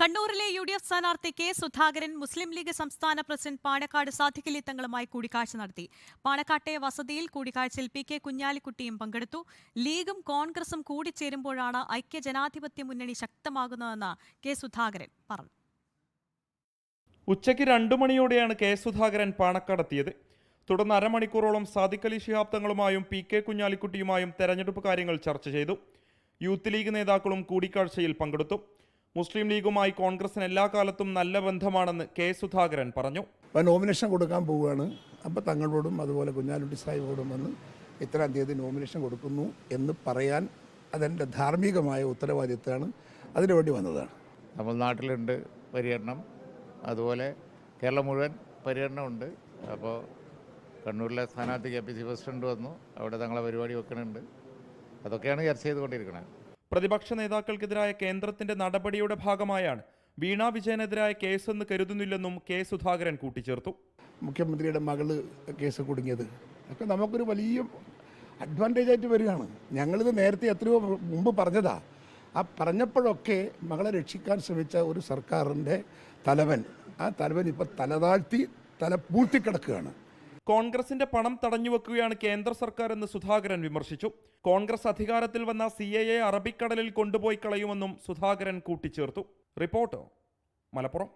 കണ്ണൂരിലെ U D F സ്ഥാനാർത്ഥി K Sudhakaran Muslim League സംസ്ഥാന പ്രസിഡന്റ് പാണക്കാട് സാധിക്കലി തങ്ങളുമായി കൂടിക്കാഴ്ച നടത്തി. പാണക്കാട്ടെ വസതിയിൽ കൂടിക്കാഴ്ചയിൽ പി കെ കുഞ്ഞാലിക്കുട്ടിയും പങ്കെടുത്തു. ലീഗും കോൺഗ്രസും കൂടിച്ചേരുമ്പോഴാണ് ഐക്യജനാധിപത്യ മുന്നണി ശക്തമാകുന്നതെന്ന് കെ സുധാകരൻ പറഞ്ഞു. ഉച്ചയ്ക്ക് രണ്ടു മണിയോടെയാണ് കെ സുധാകരൻ പാണക്കാടെത്തിയത് തുടർന്ന് അരമണിക്കൂറോളം സാദിഖലി ശിഹാബ് തങ്ങളുമായും പി കെ കുഞ്ഞാലിക്കുട്ടിയുമായും തെരഞ്ഞെടുപ്പ് കാര്യങ്ങൾ ചർച്ച ചെയ്തു. യൂത്ത് ലീഗ് നേതാക്കളും കൂടിക്കാഴ്ചയിൽ പങ്കെടുത്തു. മുസ്ലിം ലീഗുമായി കോൺഗ്രസിന് എല്ലാ കാലത്തും നല്ല ബന്ധമാണെന്ന് കെ സുധാകരൻ പറഞ്ഞു. അപ്പം നോമിനേഷൻ കൊടുക്കാൻ പോവുകയാണ്. അപ്പോൾ തങ്ങളോടും അതുപോലെ കുഞ്ഞാലുട്ടി സാഹിബോടും വന്ന് ഇത്രയും തീയതി നോമിനേഷൻ കൊടുക്കുന്നു എന്ന് പറയാൻ അതെന്റെ ധാർമ്മികമായ ഉത്തരവാദിത്തമാണ്. അതിനു വേണ്ടി വന്നതാണ്. തമിഴ്നാട്ടിലുണ്ട് പര്യടനം അതുപോലെ കേരളം മുഴുവൻ പര്യടനമുണ്ട് അപ്പോൾ കണ്ണൂരിലെ സ്ഥാനാർത്ഥി കെ പി സി പ്രസിഡന്റ് വന്നു. അവിടെ തങ്ങളെ പരിപാടി വെക്കുന്നുണ്ട്. അതൊക്കെയാണ് ചർച്ച ചെയ്തുകൊണ്ടിരിക്കുന്നത്. പ്രതിപക്ഷ നേതാക്കൾക്കെതിരായ കേന്ദ്രത്തിന്റെ നടപടിയുടെ ഭാഗമായാണ് വീണ വിജയനെതിരായ കേസെന്ന് കരുതുന്നില്ലെന്നും കെ സുധാകരൻ കൂട്ടിച്ചേർത്തു. മുഖ്യമന്ത്രിയുടെ മകൾ കേസ് കുടുങ്ങിയത്. ഒക്കെ നമുക്കൊരു വലിയ അഡ്വാന്റേജ് ആയിട്ട് വരികയാണ്. ഞങ്ങളിത് നേരത്തെ എത്രയോ മുമ്പ് പറഞ്ഞതാ. ആ പറഞ്ഞപ്പോഴൊക്കെ മകളെ രക്ഷിക്കാൻ ശ്രമിച്ച ഒരു സർക്കാരിന്റെ തലവൻ ആ തലവൻ ഇപ്പോൾ തലതാഴ്ത്തി തല പൂഴ്ത്തിക്കിടക്കുകയാണ് കോൺഗ്രസിന്റെ പണം തടഞ്ഞുവെക്കുകയാണ് കേന്ദ്ര സർക്കാർ എന്ന് സുധാകരൻ വിമർശിച്ചു. കോൺഗ്രസ് അധികാരത്തിൽ വന്ന സി എ എ അറബിക്കടലിൽ കൊണ്ടുപോയി കളയുമെന്നും സുധാകരൻ കൂട്ടിച്ചേർത്തു. റിപ്പോർട്ട് മലപ്പുറം.